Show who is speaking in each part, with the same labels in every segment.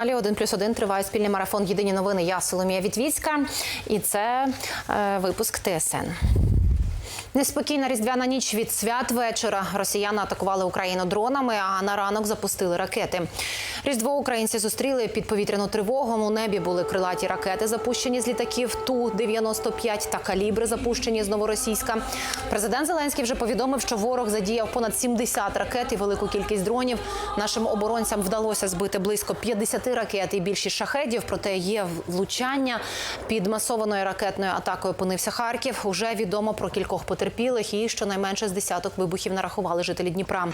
Speaker 1: Далі один плюс один триває спільний марафон Єдині новини. Я Соломія Вітвіцька, і це е, випуск ТСН. Неспокійна різдвяна ніч від свят вечора. Росіяни атакували Україну дронами, а на ранок запустили ракети. Різдво українці зустріли під повітряну тривогу. У небі були крилаті ракети, запущені з літаків ту 95 та калібри, запущені з новоросійська. Президент Зеленський вже повідомив, що ворог задіяв понад 70 ракет і велику кількість дронів. Нашим оборонцям вдалося збити близько 50 ракет і більшість шахедів. Проте є влучання під масованою ракетною атакою. Опинився Харків. Уже відомо про кількох потерпілих і щонайменше з десяток вибухів нарахували жителі Дніпра.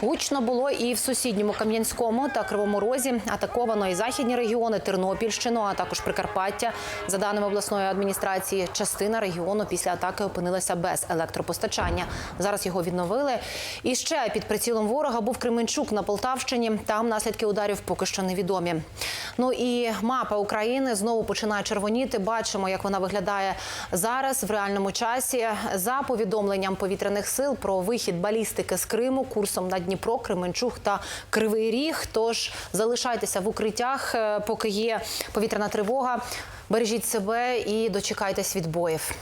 Speaker 1: Гучно було і в сусідньому Кам'янському та Кривому Розі. Атаковано і західні регіони, Тернопільщину, а також Прикарпаття. За даними обласної адміністрації, частина регіону після атаки опинилася без електропостачання. Зараз його відновили. І ще під прицілом ворога був Кременчук на Полтавщині. Там наслідки ударів поки що невідомі. Ну і мапа України знову починає червоніти. Бачимо, як вона виглядає зараз в реальному часі. За повідомленням повітряних сил про вихід балістики з Криму курсом на Дніпро, Кременчуг та Кривий Ріг. Тож залишайтеся в укриттях, е, поки є повітряна тривога. Бережіть себе і дочекайтесь відбоїв.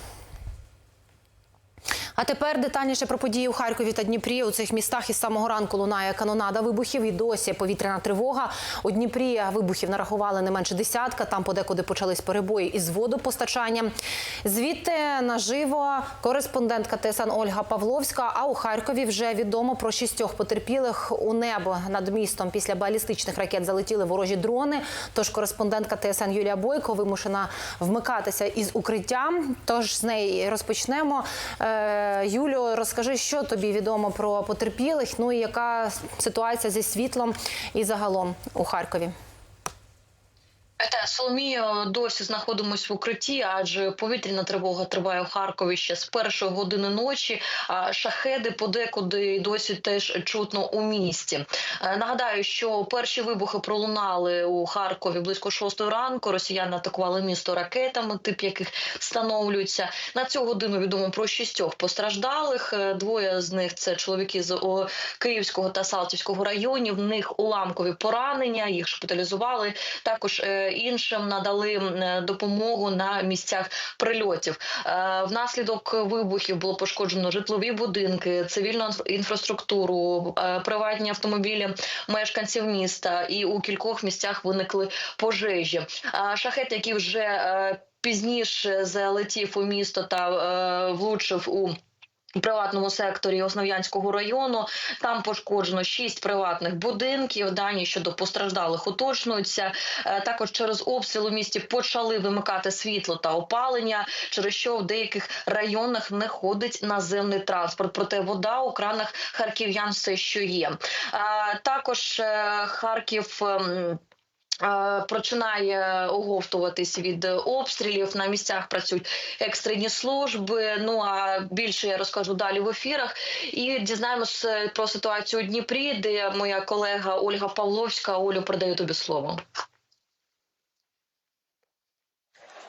Speaker 1: А тепер детальніше про події у Харкові та Дніпрі. У цих містах із самого ранку лунає канонада вибухів. І досі повітряна тривога. У Дніпрі вибухів нарахували не менше десятка. Там подекуди почались перебої із водопостачанням. Звідти наживо кореспондентка ТСН Ольга Павловська. А у Харкові вже відомо про шістьох потерпілих у небо над містом. Після балістичних ракет залетіли ворожі дрони. Тож кореспондентка ТСН Юлія Бойко вимушена вмикатися із укриттям. Тож з неї розпочнемо. Юлю, розкажи, що тобі відомо про потерпілих. Ну і яка ситуація зі світлом і загалом у Харкові?
Speaker 2: Соломія досі знаходимось в укритті, адже повітряна тривога триває у Харкові ще з першої години ночі. А шахеди подекуди досі теж чутно у місті. Е, Нагадаю, що перші вибухи пролунали у Харкові близько шостої ранку. Росіяни атакували місто ракетами, тип яких встановлюються на цю годину. Відомо про шістьох постраждалих. Е, Двоє з них це чоловіки з Київського та Салтівського районів. В них уламкові поранення. Їх шпиталізували. Також е, іншим надали е, допомогу на місцях прильотів. Е, Внаслідок вибухів було пошкоджено житлові будинки, цивільну інфраструктуру, е, приватні автомобілі мешканців міста, і у кількох місцях виникли пожежі. Шахет, який вже пізніше залетів у місто та влучив у приватному секторі Основ'янського району там пошкоджено шість приватних будинків. Дані щодо постраждалих уточнюються. Е, Також через обстріл у місті почали вимикати світло та опалення, через що в деяких районах не ходить наземний транспорт. Проте вода у кранах харків'ян все, що є. Е, Також е, Харків. Е, Починає оговтуватись від обстрілів. На місцях працюють екстрені служби. Ну а більше я розкажу далі в ефірах. І дізнаємось е, про ситуацію у Дніпрі, де моя колега Ольга Павловська. Олю передаю тобі слово.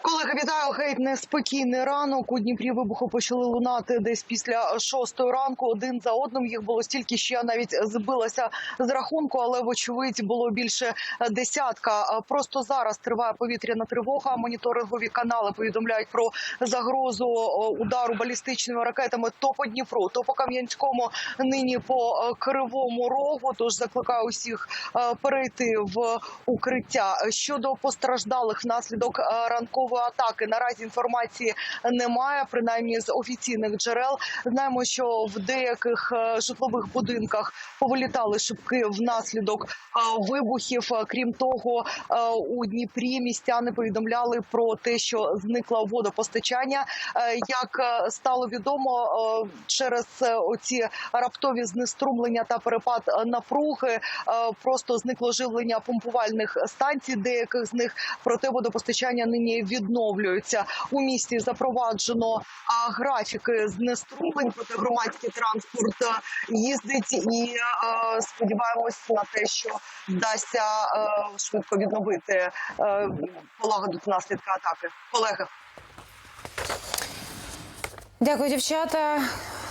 Speaker 3: Колеги, вітаю геть неспокійний ранок. У Дніпрі вибухи почали лунати десь після шостої ранку. Один за одним їх було стільки, що я навіть збилася з рахунку, але вочевидь було більше десятка. Просто зараз триває повітряна тривога. Моніторингові канали повідомляють про загрозу удару балістичними ракетами то по Дніпру, то по Кам'янському, нині по е, Кривому Рогу. Тож закликаю усіх е, перейти в укриття. Щодо постраждалих внаслідок е, ранкової атаки, наразі інформації немає, принаймні з офіційних джерел. Знаємо, що в деяких е, житлових будинках повилітали шибки внаслідок е, вибухів. Крім того, е, у Дніпрі містяни повідомляли про те, що зникло водопостачання. Як стало відомо, через оці раптові знеструмлення та перепад напруги просто зникло живлення помпувальних станцій, деяких з них проте водопостачання нині відновлюється. У місті запроваджено графіки знеструмлень, проте громадський транспорт е, їздить і е, сподіваємось на те, що вдасться е, швидко відновити полагодити наслідки атаки. Колеги.
Speaker 1: Дякую, дівчата.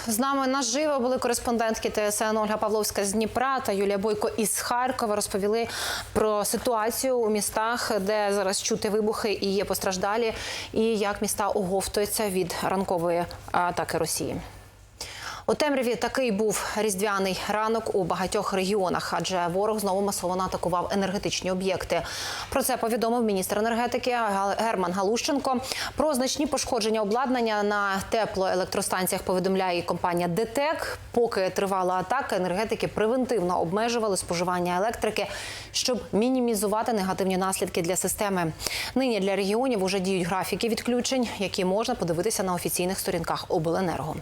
Speaker 1: З нами наживо були кореспондентки ТСН Ольга Павловська з Дніпра та Юлія Бойко із Харкова. Розповіли про ситуацію у містах, де зараз чути вибухи і є постраждалі, і як міста оговтуються від ранкової атаки Росії. У темряві такий був різдвяний ранок у багатьох регіонах, адже ворог знову масово атакував енергетичні об'єкти. Про це повідомив міністр енергетики Герман Галущенко. Про значні пошкодження обладнання на теплоелектростанціях повідомляє компанія ДТЕК. Поки тривала атака, енергетики превентивно обмежували споживання електрики, щоб мінімізувати негативні наслідки для системи. Нині для регіонів уже діють графіки відключень, які можна подивитися на офіційних сторінках обленерго.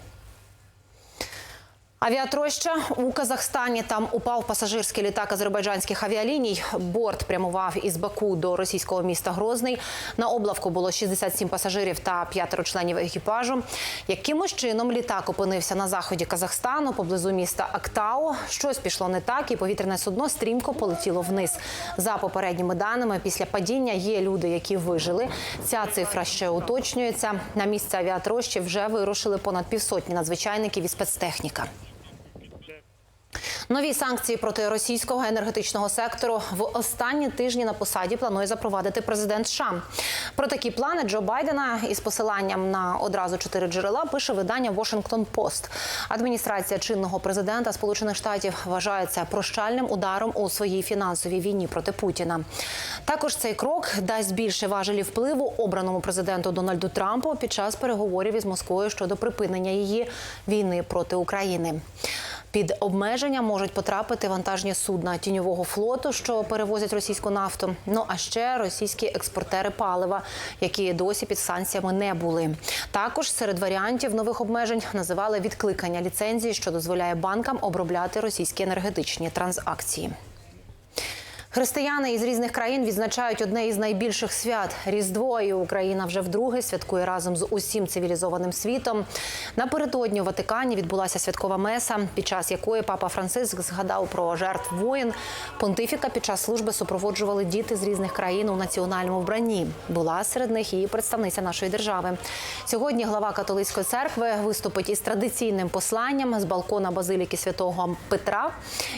Speaker 1: Авіатроща у Казахстані там упав пасажирський літак азербайджанських авіаліній. Борт прямував із Баку до російського міста Грозний. На облавку було 67 пасажирів та п'ятеро членів екіпажу. Якимось чином літак опинився на заході Казахстану поблизу міста Актау. Щось пішло не так, і повітряне судно стрімко полетіло вниз. За попередніми даними, після падіння є люди, які вижили. Ця цифра ще уточнюється. На місце авіатрощі вже вирушили понад півсотні надзвичайників і спецтехніка. Нові санкції проти російського енергетичного сектору в останні тижні на посаді планує запровадити президент США. Про такі плани Джо Байдена із посиланням на одразу чотири джерела пише видання Washington Post. Адміністрація чинного президента Сполучених Штатів вважає це прощальним ударом у своїй фінансовій війні проти Путіна. Також цей крок дасть більше важелі впливу обраному президенту Дональду Трампу під час переговорів із Москвою щодо припинення її війни проти України. Під обмеження можуть потрапити вантажні судна тіньового флоту, що перевозять російську нафту. Ну а ще російські експортери палива, які досі під санкціями не були. Також серед варіантів нових обмежень називали відкликання ліцензії, що дозволяє банкам обробляти російські енергетичні транзакції. Християни із різних країн відзначають одне із найбільших свят Різдво. І Україна вже вдруге святкує разом з усім цивілізованим світом. Напередодні у Ватикані відбулася святкова меса, під час якої папа Франциск згадав про жертв воїн. Понтифіка під час служби супроводжували діти з різних країн у національному вбранні. Була серед них і представниця нашої держави. Сьогодні глава католицької церкви виступить із традиційним посланням з балкона базиліки святого Петра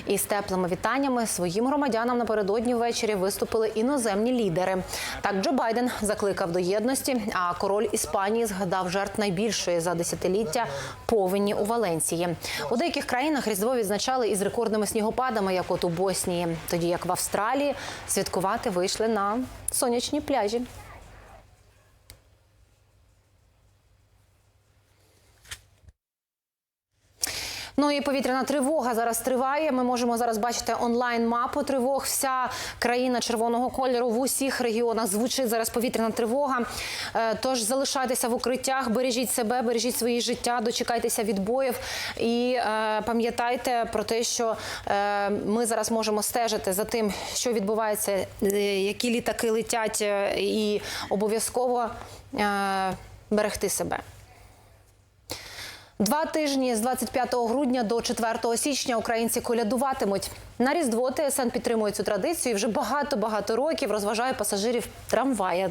Speaker 1: і з теплими вітаннями своїм громадянам напередодні ввечері виступили іноземні лідери. Так Джо Байден закликав до єдності. А король Іспанії згадав жертв найбільшої за десятиліття повені у Валенції. У деяких країнах різдво відзначали із рекордними снігопадами, як от у Боснії, тоді як в Австралії святкувати вийшли на сонячні пляжі. Ну і повітряна тривога зараз триває. Ми можемо зараз бачити онлайн мапу тривог. Вся країна червоного кольору в усіх регіонах звучить зараз повітряна тривога. Е, Тож залишайтеся в укриттях, бережіть себе, бережіть свої життя, дочекайтеся відбоїв і е, пам'ятайте про те, що е, ми зараз можемо стежити за тим, що відбувається, які літаки летять, і обов'язково берегти себе. Два тижні з 25 грудня до 4 січня українці колядуватимуть. На Різдво ТСН підтримує цю традицію і вже багато-багато років розважає пасажирів трамвая.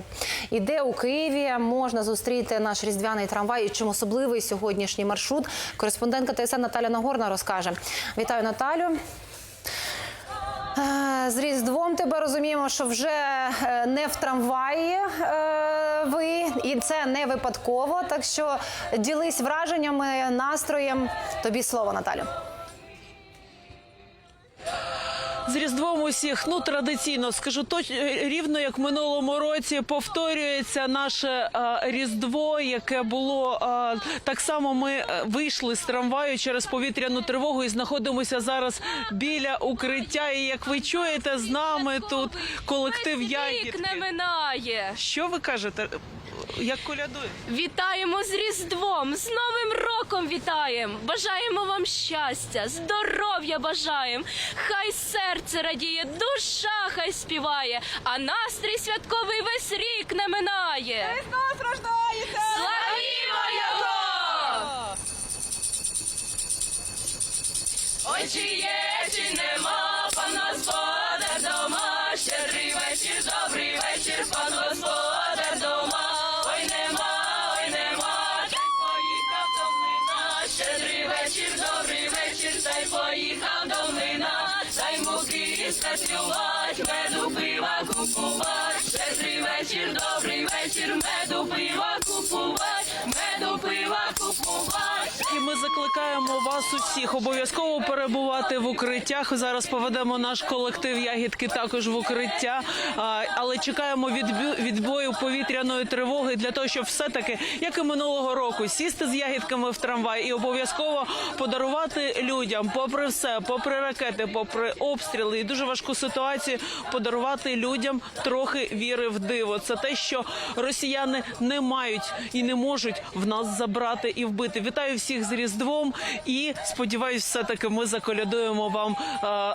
Speaker 1: І де у Києві можна зустріти наш різдвяний трамвай і чим особливий сьогоднішній маршрут. Кореспондентка ТСН Наталя Нагорна розкаже. Вітаю Наталю. З Різдвом тебе розуміємо, що вже е, не в трамваї е, ви, і це не випадково. Так що ділись враженнями, настроєм. Тобі слово, Наталю.
Speaker 4: З Різдвом усіх, ну традиційно скажу точ рівно як минулому році повторюється наше а, Різдво, яке було а, так само. Ми е, вийшли з трамваю через повітряну тривогу і знаходимося зараз біля укриття. І як ви чуєте, з нами тут колектив
Speaker 5: Вік не минає.
Speaker 4: Що ви кажете? Як колядує?
Speaker 5: Вітаємо з Різдвом, з Новим роком вітаємо. Бажаємо вам щастя, здоров'я бажаємо. Хай серце радіє, душа хай співає, а настрій святковий весь рік не минає. Христос рождається! Славімо його! Ой, чи є, працювать, меду пива купувать. Щедрий вечір, добрий вечір, меду пива купувати,
Speaker 4: ми закликаємо вас усіх обов'язково перебувати в укриттях. Зараз поведемо наш колектив ягідки також в укриття, але чекаємо відбою повітряної тривоги для того, щоб все таки, як і минулого року, сісти з ягідками в трамвай і обов'язково подарувати людям, попри все, попри ракети, попри обстріли і дуже важку ситуацію, подарувати людям трохи віри в диво. Це те, що росіяни не мають і не можуть в нас забрати і вбити. Вітаю всіх з Різдвом і сподіваюсь, все таки ми заколядуємо вам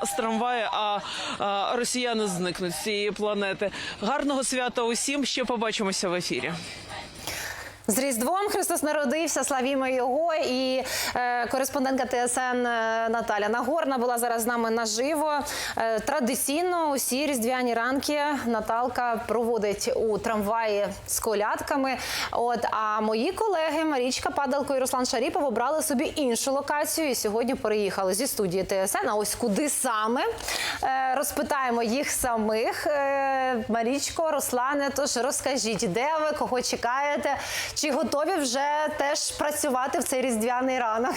Speaker 4: е, з трамваю, а, а росіяни зникнуть з цієї планети. Гарного свята усім. Ще побачимося в ефірі.
Speaker 1: З Різдвом Христос народився, славімо його. І е, кореспондентка ТСН е, Наталя Нагорна була зараз з нами наживо. Е, традиційно усі різдвяні ранки Наталка проводить у трамваї з колядками. От а мої колеги Марічка Падалко і Руслан Шаріпов обрали собі іншу локацію. І сьогодні переїхали зі студії ТСН. А ось куди саме Е, розпитаємо їх самих. Е, Марічко, Руслане, тож розкажіть, де ви, кого чекаєте? Чи готові вже теж працювати в цей різдвяний ранок?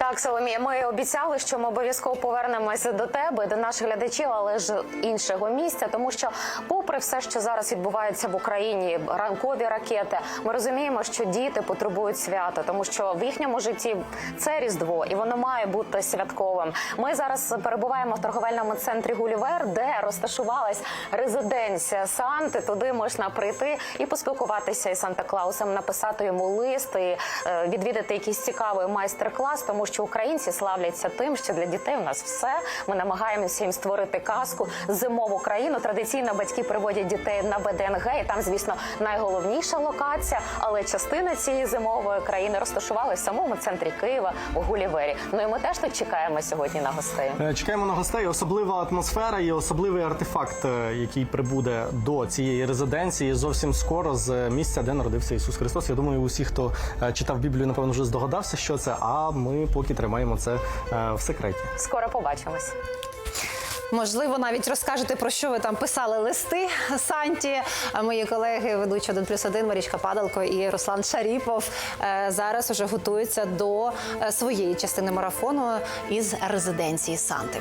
Speaker 6: Так, Соломія, ми обіцяли, що ми обов'язково повернемося до тебе, до наших глядачів, але ж іншого місця, тому що, попри все, що зараз відбувається в Україні, ранкові ракети, ми розуміємо, що діти потребують свята, тому що в їхньому житті це різдво, і воно має бути святковим. Ми зараз перебуваємо в торговельному центрі Гулівер, де розташувалась резиденція Санти. Туди можна прийти і поспілкуватися із Санта Клаусом, написати йому лист і е, відвідати якийсь цікавий майстер-клас, тому що українці славляться тим, що для дітей у нас все. Ми намагаємося їм створити казку зимову країну. Традиційно батьки приводять дітей на ВДНГ, і там, звісно, найголовніша локація, але частина цієї зимової країни розташувалась в самому центрі Києва у Гулівері. Ну і ми теж тут чекаємо сьогодні на гостей.
Speaker 7: Е, Чекаємо на гостей. Особлива атмосфера і особливий артефакт, е, який прибуде до цієї резиденції зовсім скоро з місця, де народився Ісус Христос. Я думаю, усі, хто е, читав Біблію, напевно, вже здогадався, що це. А ми поки тримаємо це е, в секреті.
Speaker 6: Скоро побачимось.
Speaker 1: Можливо, навіть розкажете про що ви там писали листи Санті. А мої колеги, ведучі 1 плюс 1, Марічка Падалко і Руслан Шаріпов е, зараз уже готуються до е, своєї частини марафону із резиденції Санти.